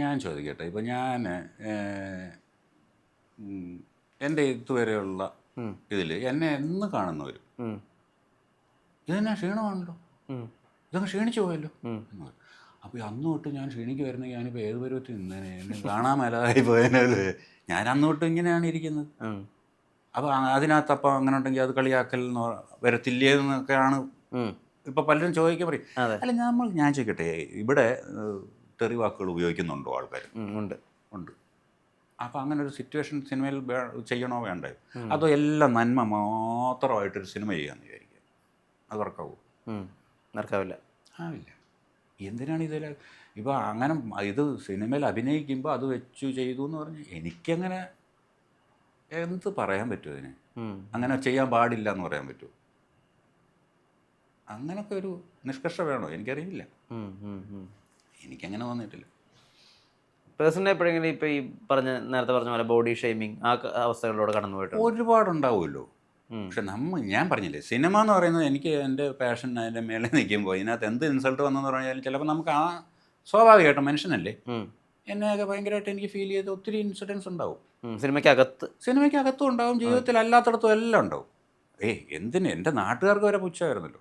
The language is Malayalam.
ഞാൻ ചോദിക്കട്ടെ. ഇപ്പം ഞാൻ എന്റെ ഇതുവരെയുള്ള. ഇതിൽ എന്നെ എന്ന് കാണുന്നവരും. ഇതെന്നാ ക്ഷീണമാണല്ലോ? ഇതങ്ങ് ഇതൊക്കെ ക്ഷീണിച്ചു പോയല്ലോ. എന്ന് അപ്പോൾ അന്ന് തൊട്ട് ഞാൻ ക്ഷീണിക്ക് ക്ഷീണിക്കുമായിരുന്നെങ്കിൽ ഞാനിപ്പോൾ ഏത് പരുവത്തിൽ നിന്നേനെ? എന്നെ കാണാൻ മേലാതായി പോയതിനല്ലേ ഞാൻ അന്ന് തൊട്ട് ഇങ്ങനെയാണ് ഇരിക്കുന്നത്. അപ്പോൾ അതിനകത്ത് അപ്പോൾ അങ്ങനെ ഉണ്ടെങ്കിൽ അത് കളിയാക്കൽ എന്ന് വരത്തില്ലേ എന്നൊക്കെയാണ് ഇപ്പം പലരും ചോദിക്കാൻ പറയും. അല്ല നമ്മൾ ഞാൻ ചോദിക്കട്ടെ ഇവിടെ തെറി വാക്കുകൾ ഉപയോഗിക്കുന്നുണ്ടോ ആൾക്കാർ? ഉണ്ട്. ഉണ്ട്. അപ്പോൾ അങ്ങനെ ഒരു സിറ്റുവേഷൻ സിനിമയിൽ ചെയ്യണോ വേണ്ടേ? അതോ എല്ലാം നന്മ മാത്രമായിട്ടൊരു സിനിമ ചെയ്യാന്ന് വിചാരിക്കുക? അത് വർക്കാവൂ ഉം. നടക്കാവില്ല ആവില്ല. എന്തിനാണ് ഇതിൽ ഇപ്പോൾ അങ്ങനെ ഇത് സിനിമയിൽ അഭിനയിക്കുമ്പോൾ അത് വെച്ചു ചെയ്തു എന്ന് പറഞ്ഞ് എനിക്കങ്ങനെ എന്ത് പറയാൻ പറ്റും അതിന്? അങ്ങനെ ചെയ്യാൻ പാടില്ല എന്ന് പറയാൻ പറ്റുമോ? അങ്ങനൊക്കെ ഒരു നിഷ്കർഷ വേണോ? എനിക്കറിയില്ല. എനിക്കങ്ങനെ തോന്നിയിട്ടില്ല. പേഴ്സണലി എപ്പോഴെങ്കിലും ഇപ്പൊ ഈ പറഞ്ഞ നേരത്തെ പറഞ്ഞ പോലെ ബോഡി ഷെയ്മിങ് ആ അവസ്ഥകളിലൂടെ കടന്നു പോയിട്ട് ഒരുപാടുണ്ടാവുമല്ലോ. പക്ഷെ നമ്മ ഞാൻ പറഞ്ഞില്ലേ സിനിമ എന്ന് പറയുന്നത് എനിക്ക് എന്റെ പാഷൻ അതിന്റെ മേലെ നിൽക്കുമ്പോൾ ഇതിനകത്ത് എന്ത് ഇൻസൾട്ട് വന്നെന്ന് പറഞ്ഞാലും ചിലപ്പോൾ നമുക്ക് ആ സ്വാഭാവികമായിട്ടും മനുഷ്യനല്ലേ. എന്നെയൊക്കെ ഭയങ്കരമായിട്ട് എനിക്ക് ഫീൽ ചെയ്ത് ഒത്തിരി ഇൻസിഡൻസ് ഉണ്ടാവും. സിനിമയ്ക്ക് സിനിമയ്ക്കകത്ത്. സിനിമയ്ക്ക് അകത്തും ഉണ്ടാവും ജീവിതത്തിൽ അല്ലാത്തടത്തും എല്ലാം ഉണ്ടാവും. ഏയ് എന്തിന്? എന്റെ നാട്ടുകാർക്ക് വരെ പുച്ഛമായിരുന്നല്ലോ.